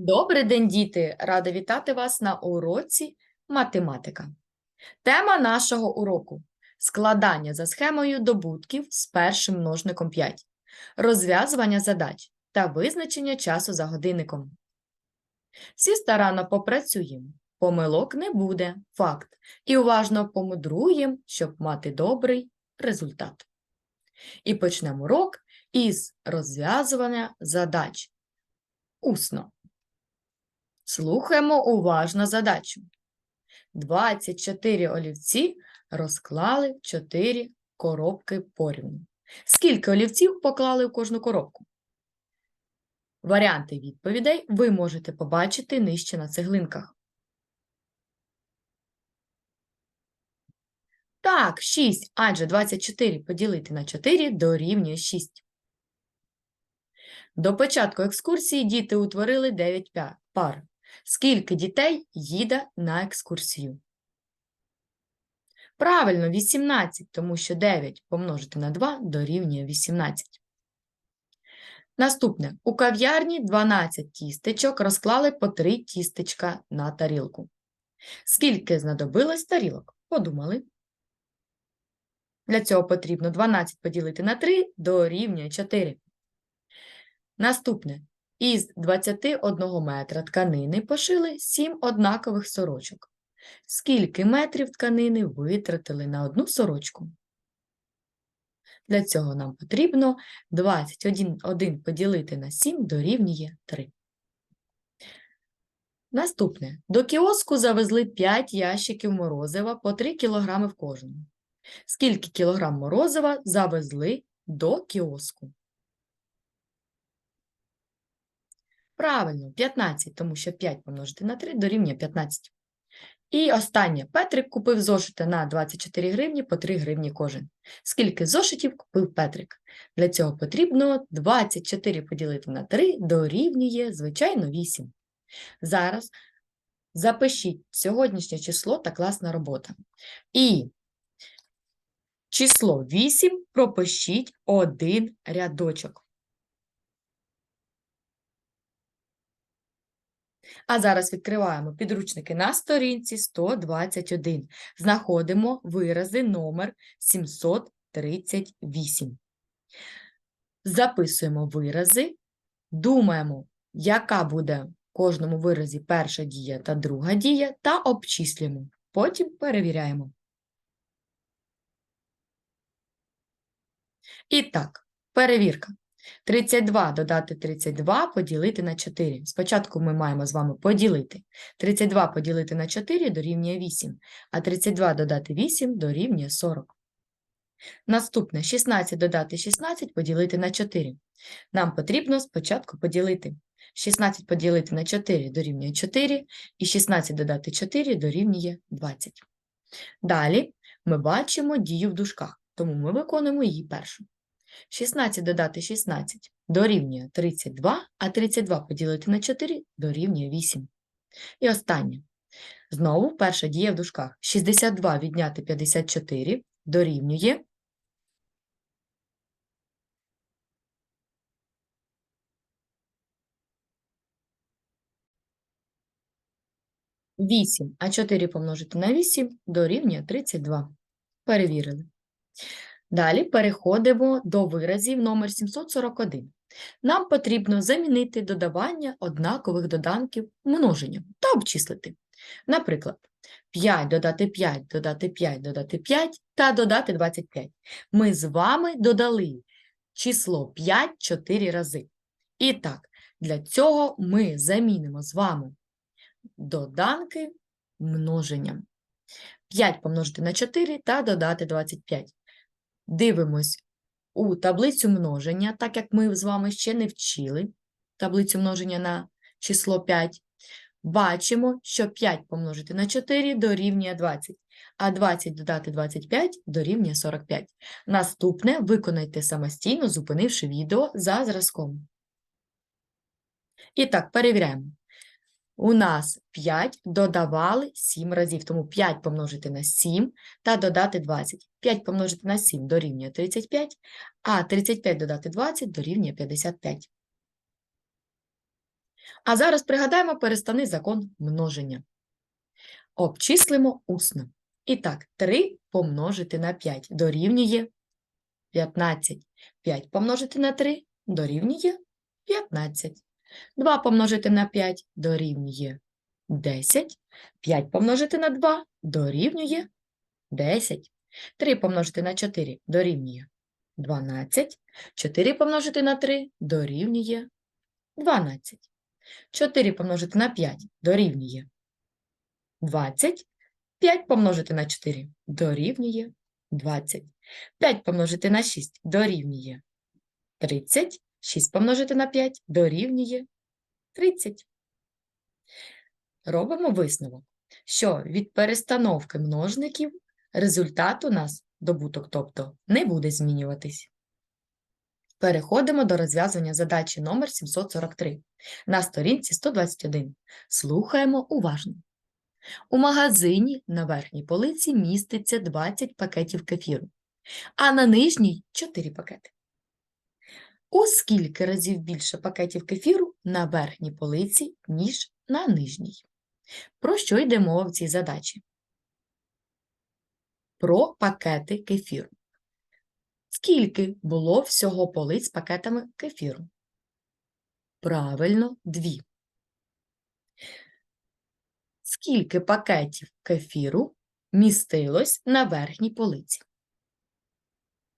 Добрий день, діти! Рада вітати вас на уроці математика. Тема нашого уроку складання за схемою добутків з першим множником 5, розв'язування задач та визначення часу за годинником. Всі старанно попрацюємо, помилок не буде, факт, і уважно помудруємо, щоб мати добрий результат. І почнемо урок із розв'язування задач усно. Слухаємо уважно задачу. 24 олівці розклали 4 коробки порівну. Скільки олівців поклали в кожну коробку? Варіанти відповідей ви можете побачити нижче на цеглинках. Так, 6, адже 24 поділити на 4 дорівнює 6. До початку екскурсії діти утворили 9 пар. Скільки дітей їде на екскурсію? Правильно, 18, тому що 9 помножити на 2 дорівнює 18. Наступне. У кав'ярні 12 тістечок розклали по 3 тістечка на тарілку. Скільки знадобилось тарілок? Подумали. Для цього потрібно 12 поділити на 3 дорівнює 4. Наступне. Із 21 метра тканини пошили 7 однакових сорочок. Скільки метрів тканини витратили на одну сорочку? Для цього нам потрібно 21 один поділити на 7 дорівнює 3. Наступне. До кіоску завезли 5 ящиків морозива по 3 кг в кожному. Скільки кілограм морозива завезли до кіоску? Правильно, 15, тому що 5 помножити на 3 дорівнює 15. І останнє. Петрик купив зошити на 24 гривні по 3 гривні кожен. Скільки зошитів купив Петрик? Для цього потрібно 24 поділити на 3 дорівнює, звичайно, 8. Зараз запишіть сьогоднішнє число та класна робота. І число 8 пропишіть один рядочок. А зараз відкриваємо підручники на сторінці 121. Знаходимо вирази номер 738. Записуємо вирази, думаємо, яка буде в кожному виразі перша дія та друга дія, та обчислюємо. Потім перевіряємо. І так, перевірка. 32 додати 32 поділити на 4. Спочатку ми маємо з вами поділити. 32 поділити на 4 дорівнює 8, а 32 додати 8 дорівнює 40. Наступне 16 додати 16 поділити на 4. Нам потрібно спочатку поділити. 16 поділити на 4 дорівнює 4, і 16 додати 4 дорівнює 20. Далі ми бачимо дію в дужках, тому ми виконуємо її першу. 16 додати 16 дорівнює 32, а 32 поділити на 4 дорівнює 8. І останнє. Знову перша дія в дужках. 62 відняти 54 дорівнює 8, а 4 помножити на 8 дорівнює 32. Перевірили. Далі переходимо до виразів номер 741. Нам потрібно замінити додавання однакових доданків множенням та обчислити. Наприклад, 5 додати 5, додати 5, додати 5 та додати 25. Ми з вами додали число 5 4 рази. І так, для цього ми замінимо з вами доданки множенням. 5 помножити на 4 та додати 25. Дивимось у таблицю множення, так як ми з вами ще не вчили таблицю множення на число 5. Бачимо, що 5 помножити на 4 дорівнює 20, а 20 додати 25 дорівнює 45. Наступне виконайте самостійно, зупинивши відео за зразком. І так, перевіряємо. У нас 5 додавали 7 разів, тому 5 помножити на 7 та додати 20. 5 помножити на 7 дорівнює 35, а 35 додати 20 дорівнює 55. А зараз пригадаємо переставний закон множення. Обчислимо усно. І так, 3 помножити на 5 дорівнює 15. 5 помножити на 3 дорівнює 15. 2 помножити на 5 дорівнює 10. 5 помножити на 2 дорівнює 10. 3 помножити на 4 дорівнює 12. 4 помножити на 3 дорівнює 12. 4 помножити на 5 дорівнює 20. 5 помножити на 4 дорівнює 20. 5 помножити на 6 дорівнює 30. 6 помножити на 5 дорівнює 30. Робимо висновок, що від перестановки множників результат у нас, добуток, тобто, не буде змінюватись. Переходимо до розв'язання задачі номер 743 на сторінці 121. Слухаємо уважно. У магазині на верхній полиці міститься 20 пакетів кефіру, а на нижній 4 пакети. У скільки разів більше пакетів кефіру на верхній полиці, ніж на нижній? Про що йде мова в цій задачі? Про пакети кефіру. Скільки було всього полиць пакетами кефіру? Правильно, дві. Скільки пакетів кефіру містилось на верхній полиці?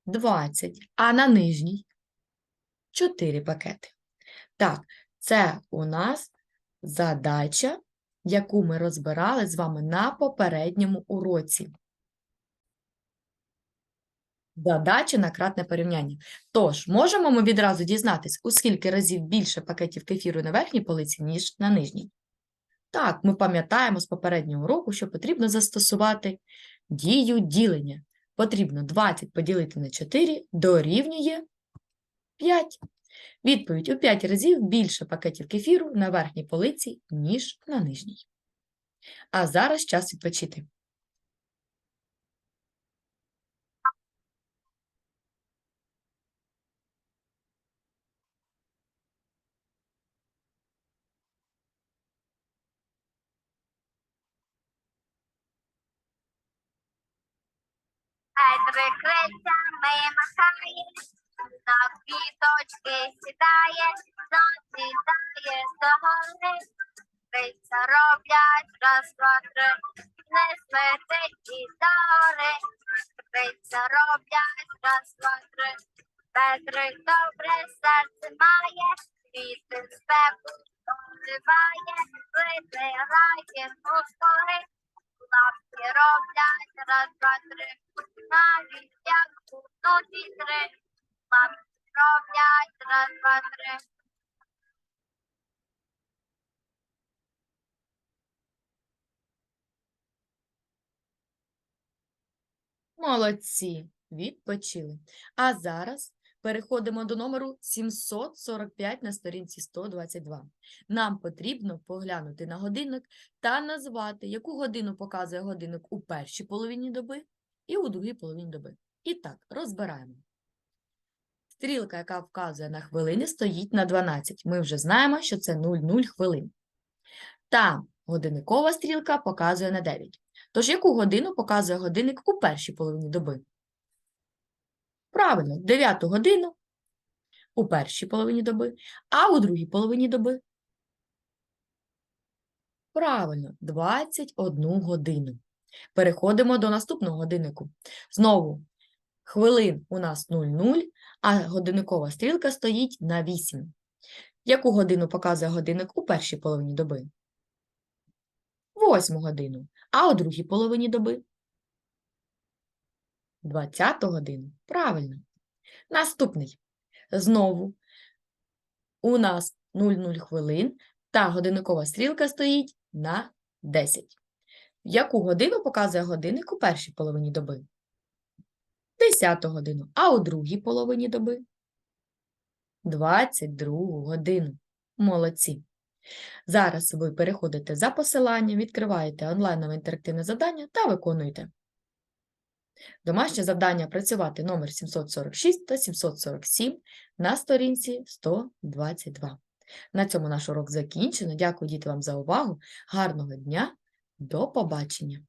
20. А на нижній? 4 пакети. Так, це у нас задача, яку ми розбирали з вами на попередньому уроці. Задача на кратне порівняння. Тож, можемо ми відразу дізнатись, у скільки разів більше пакетів кефіру на верхній полиці, ніж на нижній? Так, ми пам'ятаємо з попереднього уроку, що потрібно застосувати дію ділення. Потрібно 20 поділити на 4 дорівнює 5. Відповідь у 5 разів більше пакетів кефіру на верхній полиці, ніж на нижній. А зараз час відпочити. Петрик крицями махає, на квіточки сідає, досідає до гори. Криця роблять раз, два, три, не смердить і дори. Криця роблять раз, два, три. Петрик добре серце має, квіти спеку поливає, витирає мускули. Лапки роблять раз, два, три. Навіть як будуть і три. Лапки роблять раз, два, три. Молодці, відпочили. А зараз переходимо до номеру 745 на сторінці 122. Нам потрібно поглянути на годинник та назвати, яку годину показує годинник у першій половині доби і у другій половині доби. І так, розбираємо. Стрілка, яка вказує на хвилини, стоїть на 12. Ми вже знаємо, що це 0,0 хвилин. Та годинникова стрілка показує на 9. Тож яку годину показує годинник у першій половині доби? Правильно, 9 годину у першій половині доби, а у другій половині доби? Правильно, 21 годину. Переходимо до наступного годиннику. Знову хвилин у нас 00, а годинникова стрілка стоїть на 8. Яку годину показує годинник у першій половині доби? Восьму годину. А у другій половині доби? 20 годину. Правильно. Наступний. Знову у нас 00 хвилин, та годинникова стрілка стоїть на 10. Яку годину показує годинник у першій половині доби? 10 годину. А у другій половині доби? 22 годину. Молодці. Зараз ви переходите за посиланням, відкриваєте онлайнове інтерактивне завдання та виконуєте. Домашнє завдання працювати номер 746 та 747 на сторінці 122. На цьому наш урок закінчено. Дякую, діти, вам за увагу. Гарного дня. До побачення.